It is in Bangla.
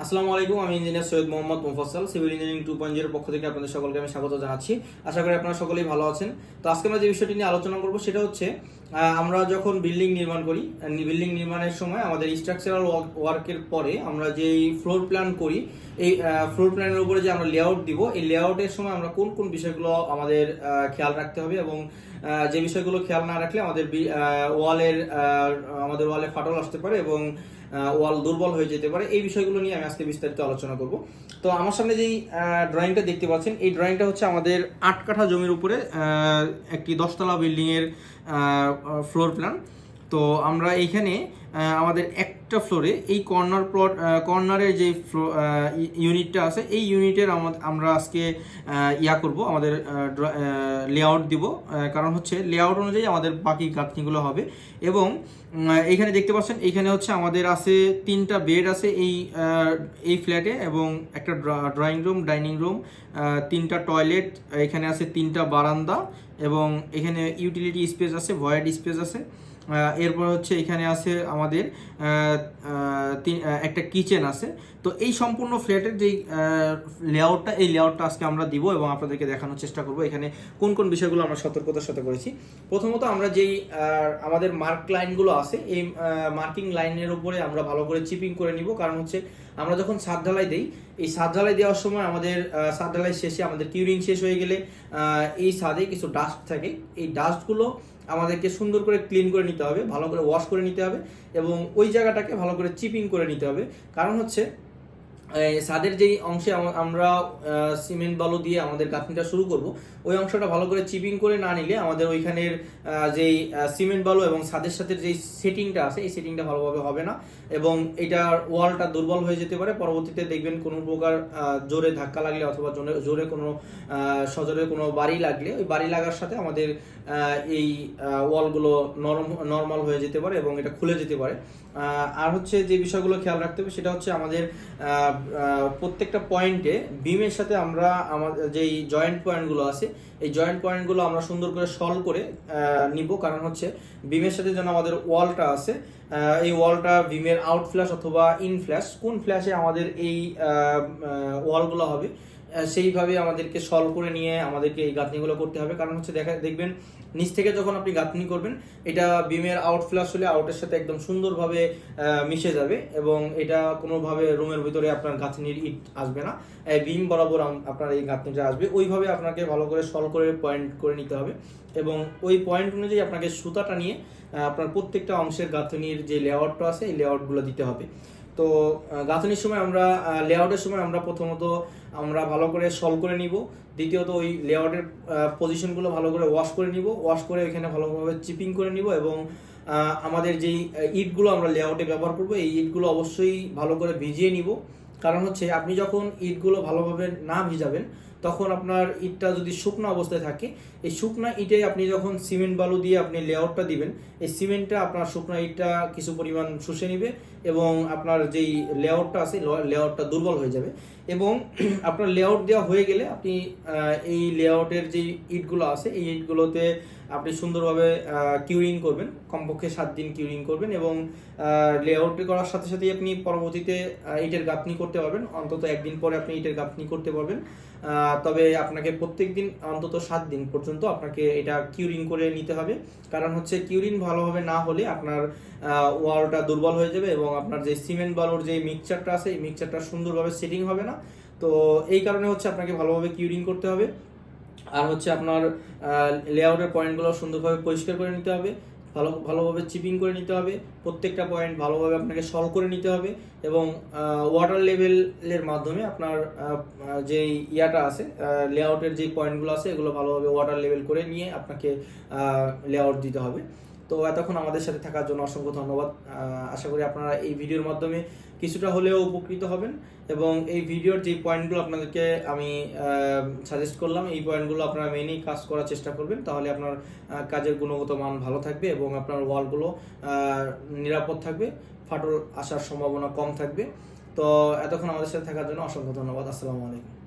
আসসালামু আলাইকুম, আমি engineer Syed Mohammad Mufasal civil engineering two point পক্ষ থেকে আপনাদের সকলকে আমি স্বাগত জানাচ্ছি। আশা করি আপনারা সকলেই ভালো আছেন। তো আজকে আমরা যে বিষয়টি নিয়ে আলোচনা করব সেটা হচ্ছে আমরা যখন বিল্ডিং নির্মাণ করি বিল্ডিং নির্মাণের সময় আমাদের স্ট্রাকচারাল ওয়ার্কের পরে আমরা যেই ফ্লোর প্ল্যান করি, এই ফ্লোর প্ল্যানের উপরে যে আমরা লেআউট দিব, এই লেআউটের সময় আমরা কোন কোন বিষয়গুলো আমাদের খেয়াল রাখতে হবে এবং যে বিষয়গুলো খেয়াল না রাখলে আমাদের ওয়ালের আমাদের ওয়ালে ফাটল আসতে পারে এবং ওয়াল দুর্বল হয়ে যেতে পারে, এই বিষয়গুলো নিয়ে আমি আজকে বিস্তারিত আলোচনা করব। তো আমার সামনে যেই ড্রয়িংটা দেখতে পাচ্ছেন, এই ড্রয়িংটা হচ্ছে আমাদের আট কাঠা জমির উপরে একটি দশতলা বিল্ডিংয়ের ফ্লোর প্ল্যান তো আমরা এইখানে আমাদের একটা ফ্লোরে এই কর্নার প্লট কর্নারের যে ফ্লো ইউনিটটা আছে, এই ইউনিটের আমরা আজকে ইয়া করব, আমাদের লেআউট দিব কারণ হচ্ছে লেআউট অনুযায়ী আমাদের বাকি গাঁথনিগুলো হবে এবং এইখানে দেখতে পাচ্ছেন এইখানে হচ্ছে আমাদের আছে তিনটা বেড আছে এই এই ফ্ল্যাটে এবং একটা ড্রয়িং রুম ডাইনিং রুম তিনটা টয়লেট এখানে আছে তিনটা বারান্দা এবং এখানে ইউটিলিটি স্পেস আছে ভয়েড স্পেস আছে। এরপর হচ্ছে এখানে আছে আমাদের একটা কিচেন আছে। তো এই সম্পূর্ণ ফ্ল্যাটের যেই লেআউটটা এই লেআউটটা আজকে আমরা দিব এবং আপনাদেরকে দেখানোর চেষ্টা করব। এখানে কোন কোন বিষয়গুলো আমরা সতর্কতার সাথে করেছি। প্রথমত আমরা যেই আমাদের মার্ক লাইনগুলো আছে, এই মার্কিং লাইনের উপরে আমরা ভালো করে চিপিং করে নিব। কারণ হচ্ছে আমরা যখন ছাদ ঢালাই দিই, এই ছাদ ঢালাই দেওয়ার সময় আমাদের ছাদ ঢালাই শেষে আমাদের কিউরিং শেষ হয়ে গেলে এই ছাদে কিছু ডাস্ট থাকে। এই ডাস্টগুলো আমাদেরকে সুন্দর করে ক্লিন করে নিতে হবে, ভালো করে ওয়াশ করে নিতে হবে এবং ওই জায়গাটাকে ভালো করে চিপিং করে নিতে হবে। কারণ হচ্ছে ছাদের যেই অংশে আমরা সিমেন্ট বালু দিয়ে আমাদের গাঁথনিটা শুরু করব, ওই অংশটা ভালো করে চিপিং করে না নিলে আমাদের ওইখানের যেই সিমেন্ট বালু এবং ছাদের সাথে যেই সেটিংটা আছে, এই সেটিংটা ভালোভাবে হবে না এবং এটার ওয়ালটা দুর্বল হয়ে যেতে পারে। পরবর্তীতে দেখবেন কোনো প্রকার জোরে ধাক্কা লাগলে অথবা জোরে জোরে কোনো সজোরে কোনো বাড়ি লাগলে ওই বাড়ি লাগার সাথে আমাদের এই ওয়ালগুলো নরম, নর্মাল হয়ে যেতে পারে এবং এটা খুলে যেতে পারে। আর হচ্ছে যে বিষয়গুলো খেয়াল রাখতে হবে সেটা হচ্ছে আমাদের প্রত্যেকটা পয়েন্টে বিমের সাথে আমরা আমাদের যেই জয়েন্ট পয়েন্টগুলো আছে, এই জয়েন্ট পয়েন্টগুলো আমরা সুন্দর করে সলভ করে নিব। কারণ হচ্ছে বিমের সাথে যেন আমাদের ওয়ালটা আছে এই ওয়ালটা বিমের আউট ফ্ল্যাশ অথবা ইন ফ্ল্যাশ কোন ফ্ল্যাশে আমাদের এই ওয়ালগুলো হবে সেইভাবে আমাদেরকে সলভ করে নিয়ে আমাদেরকে এই গাঁথনিগুলো করতে হবে। কারণ হচ্ছে দেখা দেখবেন, নিচ থেকে যখন আপনি গাঁথনি করবেন, এটা বিমের আউট ফ্ল্যাশ হলে আউটের সাথে একদম সুন্দরভাবে মিশে যাবে এবং এটা কোনোভাবে রুমের ভিতরে আপনার গাঁথনির ইট আসবে না। বিম বরাবর আপনার এই গাঁথনিটা আসবে। ওইভাবে আপনাকে ভালো করে সলভ করে পয়েন্ট করে নিতে হবে এবং ওই পয়েন্ট অনুযায়ী আপনাকে সুতাটা নিয়ে আপনার প্রত্যেকটা অংশের গাঁথনির যে লেআউটটা আছে, এই লেআউটগুলো দিতে হবে। তো গাঁথনির সময় আমরা লেআউটের সময় আমরা প্রথমত আমরা ভালো করে সলভ করে নিব। দ্বিতীয়ত ওই লেআউটের পজিশনগুলো ভালো করে ওয়াশ করে নিব। ওয়াশ করে ওইখানে ভালোভাবে চিপিং করে নিব এবং আমাদের যেই ইটগুলো আমরা লেআউটে ব্যবহার করব, এই ইটগুলো অবশ্যই ভালো করে ভিজিয়ে নিব। কারণ হচ্ছে আপনি যখন ইটগুলো ভালোভাবে না ভিজাবেন, তখন আপনার ইটটা যদি শুকনো অবস্থায় থাকে, এই শুকনো ইটে আপনি যখন সিমেন্ট বালু দিয়ে আপনি লেআউটটা দিবেন, এই সিমেন্টটা আপনার শুকনো ইটটা কিছু পরিমাণ শুষে নিবে এবং আপনার যেই লেআউটটা আছে লেআউটটা দুর্বল হয়ে যাবে এবং আপনার লেআউট দেওয়া হয়ে গেলে আপনি এই লেআউটের যে ইটগুলো আছে, এই ইটগুলোতে আপনি সুন্দরভাবে কিউরিং করবেন, কমপক্ষে সাত দিন কিউরিং করবেন এবং লেআউট করার সাথে সাথে আপনি পরবর্তীতে ইটের গাঁথনি করতে পারবেন। অন্তত একদিন পরে আপনি ইটের গাঁথনি করতে পারবেন। তবে আপনাকে প্রত্যেক দিন অন্তত সাত দিন পর্যন্ত আপনাকে এটা কিউরিং করে নিতে হবে। কারণ হচ্ছে কিউরিং ভালোভাবে না হলে আপনার ওয়ালটা দুর্বল হয়ে যাবে এবং আপনার যে সিমেন্ট বালুর যে মিক্সচারটা আছে, এই মিক্সচারটা সুন্দরভাবে সেটিং হবে না। তো এই কারণে হচ্ছে আপনাকে ভালোভাবে কিউরিং করতে হবে। আর হচ্ছে আপনার লেআউটের পয়েন্টগুলো সুন্দরভাবে পরিষ্কার করে নিতে হবে। ভালো, ভালোভাবে চিপিং করে নিতে হবে, প্রত্যেকটা পয়েন্ট ভালোভাবে আপনাকে সলভ করে নিতে হবে এবং ওয়াটার লেভেলের মাধ্যমে আপনার যেই ইয়াটা আছে লেআউটের যে পয়েন্টগুলো আছে, এগুলো ভালোভাবে ওয়াটার লেভেল করে নিয়ে আপনাকে লেআউট দিতে হবে। তো এতক্ষণ আমাদের সাথে থাকার জন্য অসংখ্য ধন্যবাদ। আশা করি আপনারা এই ভিডিওর মাধ্যমে কিছুটা হলেও উপকৃত হবেন এবং এই ভিডিওর যে পয়েন্টগুলো আপনাদেরকে আমি সাজেস্ট করলাম, এই পয়েন্টগুলো আপনারা মেনেই কাজ করার চেষ্টা করবেন। তাহলে আপনার কাজের গুণগত মান ভালো থাকবে এবং আপনার ওয়ালগুলো নিরাপদ থাকবে, ফাটল আসার সম্ভাবনা কম থাকবে। তো এতক্ষণ আমাদের সাথে থাকার জন্য অসংখ্য ধন্যবাদ। আসসালামু আলাইকুম।